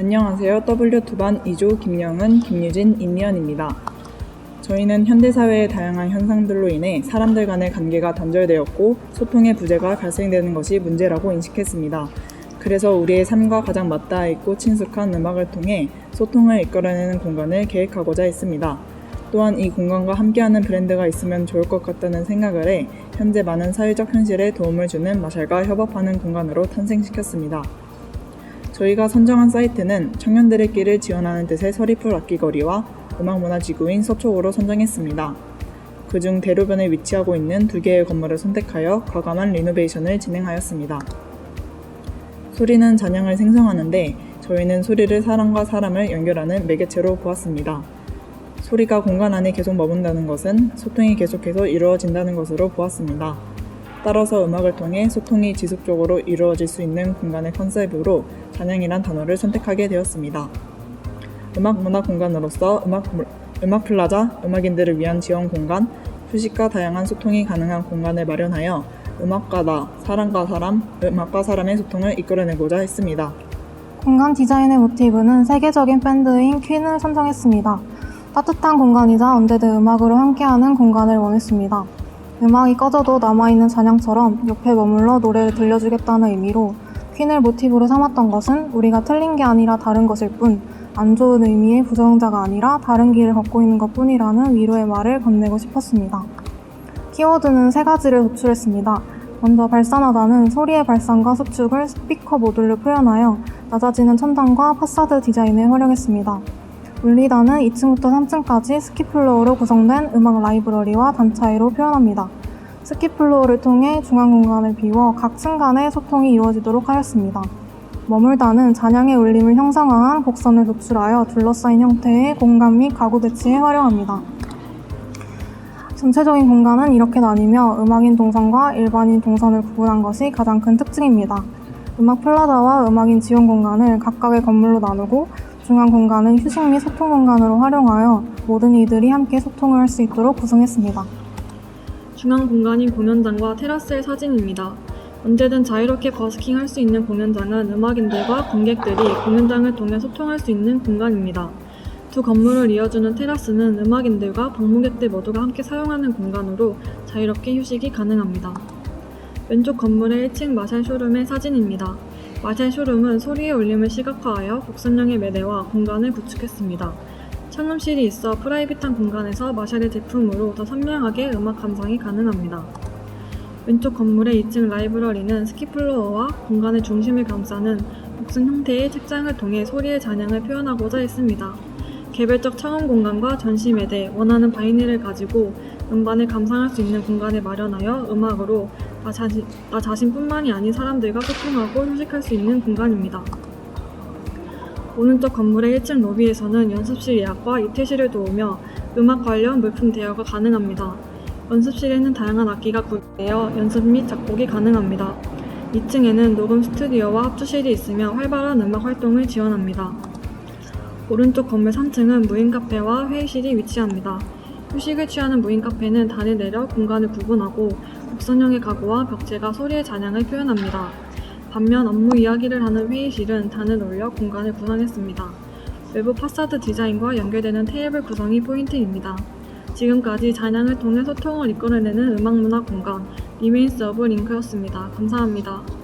안녕하세요. W2반 2조 김영은, 김유진, 임미연입니다. 저희는 현대사회의 다양한 현상들로 인해 사람들 간의 관계가 단절되었고 소통의 부재가 발생되는 것이 문제라고 인식했습니다. 그래서 우리의 삶과 가장 맞닿아 있고 친숙한 음악을 통해 소통을 이끌어내는 공간을 계획하고자 했습니다. 또한 이 공간과 함께하는 브랜드가 있으면 좋을 것 같다는 생각을 해 현재 많은 사회적 현실에 도움을 주는 마샬과 협업하는 공간으로 탄생시켰습니다. 저희가 선정한 사이트는 청년들의 길을 지원하는 뜻의 서리풀 악기거리와 음악문화지구인 서초구로 선정했습니다. 그중 대로변에 위치하고 있는 두 개의 건물을 선택하여 과감한 리노베이션을 진행하였습니다. 소리는 잔향을 생성하는데 저희는 소리를 사람과 사람을 연결하는 매개체로 보았습니다. 소리가 공간 안에 계속 머문다는 것은 소통이 계속해서 이루어진다는 것으로 보았습니다. 따라서 음악을 통해 소통이 지속적으로 이루어질 수 있는 공간의 컨셉으로 잔향이란 단어를 선택하게 되었습니다. 음악 문화 공간으로서 음악, 음악 플라자, 음악인들을 위한 지원 공간, 휴식과 다양한 소통이 가능한 공간을 마련하여 음악과 나, 사람과 사람, 음악과 사람의 소통을 이끌어내고자 했습니다. 공간 디자인의 모티브는 세계적인 밴드인 퀸을 선정했습니다. 따뜻한 공간이자 언제든 음악으로 함께하는 공간을 원했습니다. 음악이 꺼져도 남아있는 잔향처럼 옆에 머물러 노래를 들려주겠다는 의미로 퀸을 모티브로 삼았던 것은 우리가 틀린 게 아니라 다른 것일 뿐, 안 좋은 의미의 부정자가 아니라 다른 길을 걷고 있는 것 뿐이라는 위로의 말을 건네고 싶었습니다. 키워드는 세 가지를 도출했습니다. 먼저 발산하다는 소리의 발산과 수축을 스피커 모듈로 표현하여 낮아지는 천장과 파사드 디자인을 활용했습니다. 울리다는 2층부터 3층까지 스키플로어로 구성된 음악 라이브러리와 단차이로 표현합니다. 스키플로어를 통해 중앙 공간을 비워 각 층 간의 소통이 이루어지도록 하였습니다. 머물다는 잔향의 울림을 형상화한 곡선을 도출하여 둘러싸인 형태의 공간 및 가구 배치에 활용합니다. 전체적인 공간은 이렇게 나뉘며 음악인 동선과 일반인 동선을 구분한 것이 가장 큰 특징입니다. 음악 플라자와 음악인 지원 공간을 각각의 건물로 나누고 중앙 공간은 휴식 및 소통 공간으로 활용하여 모든 이들이 함께 소통을 할 수 있도록 구성했습니다. 중앙 공간인 공연장과 테라스의 사진입니다. 언제든 자유롭게 버스킹 할 수 있는 공연장은 음악인들과 관객들이 공연장을 통해 소통할 수 있는 공간입니다. 두 건물을 이어주는 테라스는 음악인들과 방문객들 모두가 함께 사용하는 공간으로 자유롭게 휴식이 가능합니다. 왼쪽 건물의 1층 마샬 쇼룸의 사진입니다. 마샬 쇼룸은 소리의 울림을 시각화하여 곡선형의 매대와 공간을 구축했습니다. 청음실이 있어 프라이빗한 공간에서 마샬의 제품으로 더 선명하게 음악 감상이 가능합니다. 왼쪽 건물의 2층 라이브러리는 스키플로어와 공간의 중심을 감싸는 복선 형태의 책장을 통해 소리의 잔향을 표현하고자 했습니다. 개별적 청음 공간과 전시 매대, 원하는 바이닐을 가지고 음반을 감상할 수 있는 공간을 마련하여 음악으로 나, 자신, 나 자신뿐만이 아닌 사람들과 소통하고 휴식할 수 있는 공간입니다. 오른쪽 건물의 1층 로비에서는 연습실 예약과 이태실을 도우며 음악 관련 물품 대여가 가능합니다. 연습실에는 다양한 악기가 구비되어 연습 및 작곡이 가능합니다. 2층에는 녹음 스튜디오와 합주실이 있으며 활발한 음악 활동을 지원합니다. 오른쪽 건물 3층은 무인 카페와 회의실이 위치합니다. 휴식을 취하는 무인 카페는 단을 내려 공간을 구분하고 곡선형의 가구와 벽체가 소리의 잔향을 표현합니다. 반면 업무 이야기를 하는 회의실은 단을 올려 공간을 분할했습니다. 외부 파사드 디자인과 연결되는 테이블 구성이 포인트입니다. 지금까지 잔향을 통해 소통을 이끌어내는 음악문화 공간 리메인스 오브 링크였습니다. 감사합니다.